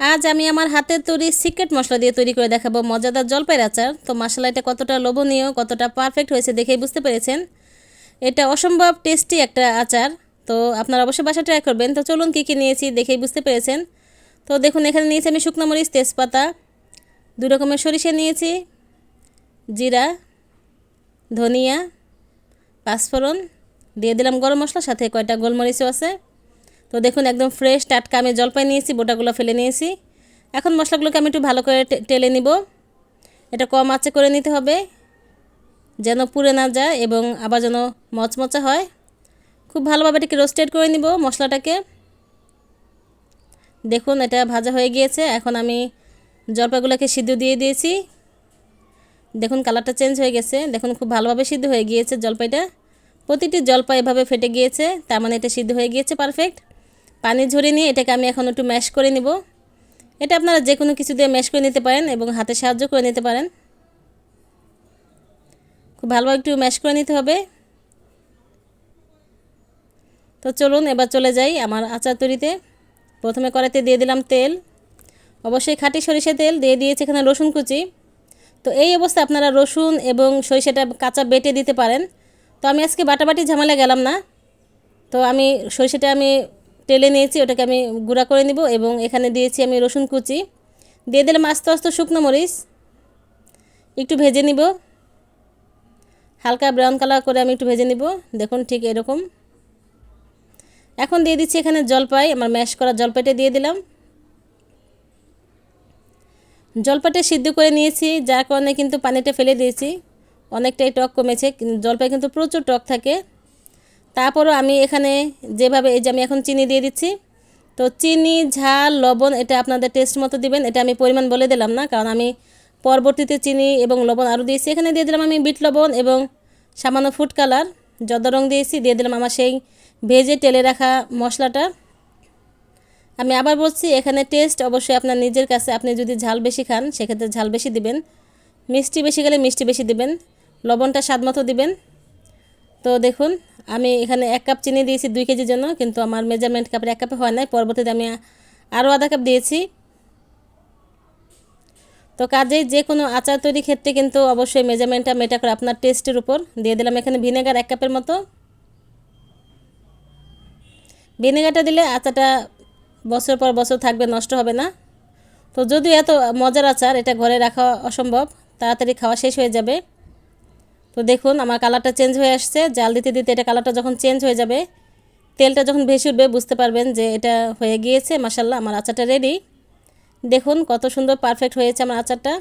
আজ আমি আমার হাতের তৈরি সিক্রেট মশলা দিয়ে তৈরি করে দেখাবো মজাদার জলপাইয়ের আচার। তো মশলা এটা কতটা লোভনীয়, কতটা পারফেক্ট হয়েছে দেখেই বুঝতে পেরেছেন। এটা অসম্ভব টেস্টি একটা আচার। তো আপনারা অবশ্যই বাসা ট্রাই করবেন। তো চলুন কী কী নিয়েছি দেখেই বুঝতে পেরেছেন। তো দেখুন, এখানে নিয়েছি আমি শুকনো মরিচ, তেজপাতা, দু রকমের সরিষা নিয়েছি, জিরা, ধনিয়া, পাঁচফোড়ন, দিয়ে দিলাম গরম মশলা সাথে কয়টা গোলমরিচও আছে। তো দেখুন, একদম ফ্রেশ টাটকা আমি জলপাই নিয়েছি, বোটাগুলো ফেলে নিয়েছি। এখন মশলাগুলোকে আমি একটু ভালো করে টেলে নিব। এটা কম আঁচে করে নিতে হবে, যেন পুড়ে না যায় এবং আবার যেন মচমচা হয়। খুব ভালোভাবে এটাকে রোস্টেড করে নিব মশলাটাকে। দেখুন, এটা ভাজা হয়ে গিয়েছে। এখন আমি জলপাইগুলোকে সিদ্ধ দিয়ে দিয়েছি। দেখুন, কালারটা চেঞ্জ হয়ে গেছে। দেখুন, খুব ভালোভাবে সিদ্ধ হয়ে গিয়েছে জলপাইটা। প্রতিটি জলপাই এভাবে ফেটে গিয়েছে, তার মানে এটা সিদ্ধ হয়ে গিয়েছে পারফেক্ট পানি ঝরিয়ে নিয়ে এটাকে আমি এখন একটু ম্যাশ করে নিব। এটা আপনারা যে কোনো কিছু দিয়ে ম্যাশ করে নিতে পারেন এবং হাতে সাহায্য করে নিতে পারেন। খুব ভালোভাবে একটু ম্যাশ করে নিতে হবে। তো চলুন, এবার চলে যাই আমার আচার তৈরিতে। প্রথমে কড়াইতে দিয়ে দিলাম তেল। অবশ্যই খাঁটি সরিষা তেল দিয়ে দিয়েছি এখানে রসুন কুচি। তো এই অবস্থায় আপনারা রসুন এবং সরিষাটা কাঁচা বেটে দিতে পারেন। তো আমি আজকে বাটাবাটি ঝামেলা গেলাম না। তো আমি সরিষাটা আমি টেলে নিয়েছি, ওটাকে আমি গুঁড়া করে নিব এবং এখানে দিয়েছি আমি রসুন কুচি। দিয়ে দিলাম আস্তে আস্তে শুকনো মরিচ, একটু ভেজে নিব। হালকা ব্রাউন কালার করে আমি একটু ভেজে নিব, দেখুন ঠিক এরকম। এখন দিয়ে দিচ্ছি এখানে জলপাই, আমার ম্যাশ করা জলপাইটা দিয়ে দিলাম। জলপাইটা সিদ্ধ করে নিয়েছি, যার কারণে কিন্তু পানিটা ফেলে দিয়েছি। অনেকটাই টক কমেছে জলপাই কিন্তু প্রচুর টক থাকে। তারপরও আমি এখানে যেভাবে এই যে আমি এখন চিনি দিয়ে দিচ্ছি, তো চিনি, ঝাল, লবণ এটা আপনাদের টেস্ট মতো দিবেন। এটা আমি পরিমাণ বলে দিলাম না, কারণ আমি পরবর্তীতে চিনি এবং লবণ আরও দিয়েছি। এখানে দিয়ে দিলাম আমি বিট লবণ এবং সামান্য ফুড কালার জর্দা রং দিয়েছি, দিয়ে দিলাম আমার সেই ভেজে তেলে রাখা মশলাটা। আমি আবার বলছি, এখানে টেস্ট অবশ্যই আপনার নিজের কাছে, আপনি যদি ঝাল বেশি খান, সেক্ষেত্রে ঝাল বেশি দিবেন। মিষ্টি বেশি গেলে মিষ্টি বেশি দিবেন, লবণটা স্বাদ মতো দিবেন। তো দেখুন আমি এখানে এক কাপ চিনি দিয়েছি দুই কেজির জন্য, কিন্তু আমার মেজারমেন্ট কাপের এক কাপে হয় নাই। পরবর্তীতে আমি আরও আধা কাপ দিয়েছি। তো কাজেই যে কোনো আচার তৈরির ক্ষেত্রে কিন্তু অবশ্যই মেজারমেন্টটা মেটা করে আপনার টেস্টের উপর। দিয়ে দিলাম এখানে ভিনেগার এক কাপের মতো। ভিনেগারটা দিলে আচারটা বছর পর বছর থাকবে, নষ্ট হবে না। তো যদিও এত মজার আচার, এটা ঘরে রাখা অসম্ভব, তাড়াতাড়ি খাওয়া শেষ হয়ে যাবে। তো দেখুন, আমার কালারটা চেঞ্জ হয়ে আসছে। জাল দিতে দিতে এটা কালারটা যখন চেঞ্জ হয়ে যাবে, তেলটা যখন ভেসে উঠবে, বুঝতে পারবেন যে এটা হয়ে গিয়েছে। মাসাল্লাহ আমার আচারটা রেডি দেখুন কত সুন্দর পারফেক্ট হয়েছে আমার আচারটা।